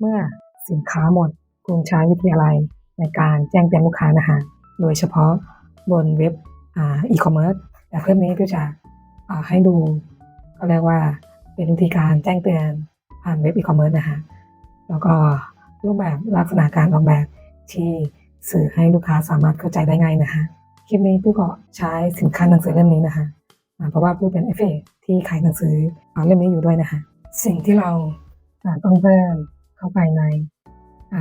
เมื่อสินค้าหมดคุณใช้วิธีอะไรในการแจ้งเตือนลูกค้านะคะโดยเฉพาะบนเว็บอีคอมเมิร์ซแต่เพิ่มนี้ก็จะอ่าให้ดูก็เรียกว่าเป็นวิธีการแจ้งเตือนผ่านเว็บอีคอมเมิร์ซนะคะแล้วก็รูปแบบลักษณะการออกแบบที่สื่อให้ลูกค้าสามารถเข้าใจได้ง่ายนะคะคลิปนี้ผู้ก็ใช้สินค้าหนังสือเล่มนี้นะคะเพราะว่าผู้เป็นเอฟเอที่ขายหนังสือเล่มนี้อยู่ด้วยนะคะสิ่งที่เราอ่าต้องเพิ่ม เข้าไปใน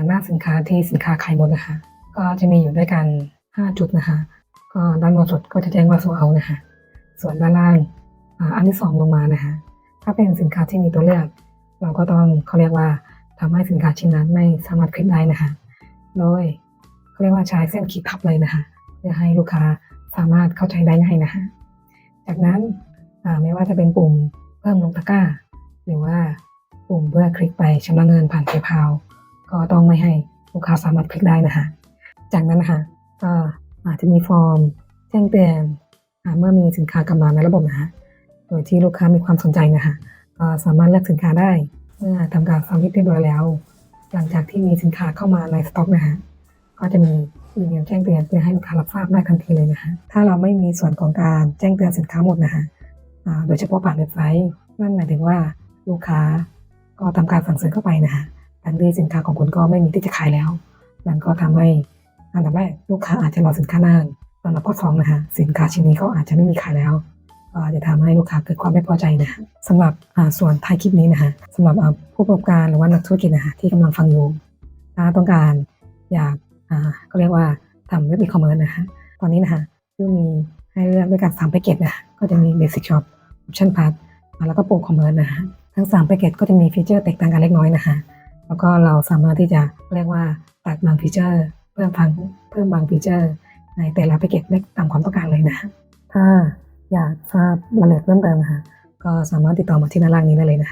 หน้าสินค้าที่สินค้าขายหมดนะคะ ก็จะมีอยู่ด้วยกัน 5 จุดนะคะ ก็ด้านบนสุดก็จะแจ้งว่าโซเอานะคะ ส่วนด้านล่างอันที่สองลงมานะคะ ถ้าเป็นสินค้าที่มีตัวเลือก เราก็ต้องเขาเรียกว่าทำให้สินค้าชิ้นนั้นไม่สามารถคลิกได้นะคะ โดยเขาเรียกว่าใช้เส้นขีดทับเลยนะคะ เพื่อให้ลูกค้าสามารถเข้าใจได้ง่ายนะคะ จากนั้นไม่ว่าจะเป็นปุ่มเพิ่มลงตะกร้า หรือว่า ปุ่มเพื่อคลิกไปชำระเงินผ่าน PayPal ก็ต้องไม่ให้ลูกค้าสามารถคลิกได้นะคะ จากนั้นนะคะก็อาจจะมีฟอร์มแจ้งเตือนเมื่อมีสินค้ากำลังในระบบนะคะโดยที่ลูกค้ามีความสนใจนะคะก็สามารถเลือกสินค้าได้ เมื่อทำการซัมมิตเรียบร้อยแล้ว หลังจากที่มีสินค้าเข้ามาในสต็อกนะคะก็จะมีอีเมลแจ้งเตือนเพื่อให้ลูกค้ารับทราบได้ทันทีเลยนะคะถ้าเราไม่มีส่วนของการแจ้งเตือนสินค้าหมดนะคะโดยเฉพาะผ่านเว็บไซต์นั่นหมายถึงว่าลูกค้า ก็ทำการสั่งซื้อเข้าไปนะคะทันทีสินค้าของคุณก็ไม่มีที่จะขายแล้ว มันก็ทำให้อันดับแรกลูกค้าอาจจะรอสินค้านานสำหรับข้อสองนะคะสินค้าชิ้นนี้ก็อาจจะไม่มีขายแล้วก็จะทำให้ลูกค้าเกิดความไม่พอใจนะคะสำหรับส่วนท้ายคลิปนี้นะคะสำหรับผู้ประกอบการหรือว่านักธุรกิจนะคะที่กำลังฟังอยู่ถ้าต้องการอยากก็เรียกว่าทำเว็บอีคอมเมิร์ซนะคะตอนนี้นะคะก็มีให้เลือกด้วยกัน3แพ็กเกจนะคะก็จะมี Basic Shop Option Part อ่าแล้วก็ Pro Commerce นะคะ ทั้ง3แพ็กเกจก็จะมีฟีเจอร์แตกต่างกันเล็กน้อยนะคะแล้วก็เราสามารถที่จะเรียกว่าตัดบางฟีเจอร์ เพิ่มพังเพิ่มบางฟีเจอร์ ในแต่ละแพ็กเกจได้ตามความต้องการเลยนะ ถ้าอยากทราบรายละเอียดเพิ่มเติมนะคะก็สามารถติดต่อมาที่หน้าล่างนี้ได้เลยนะ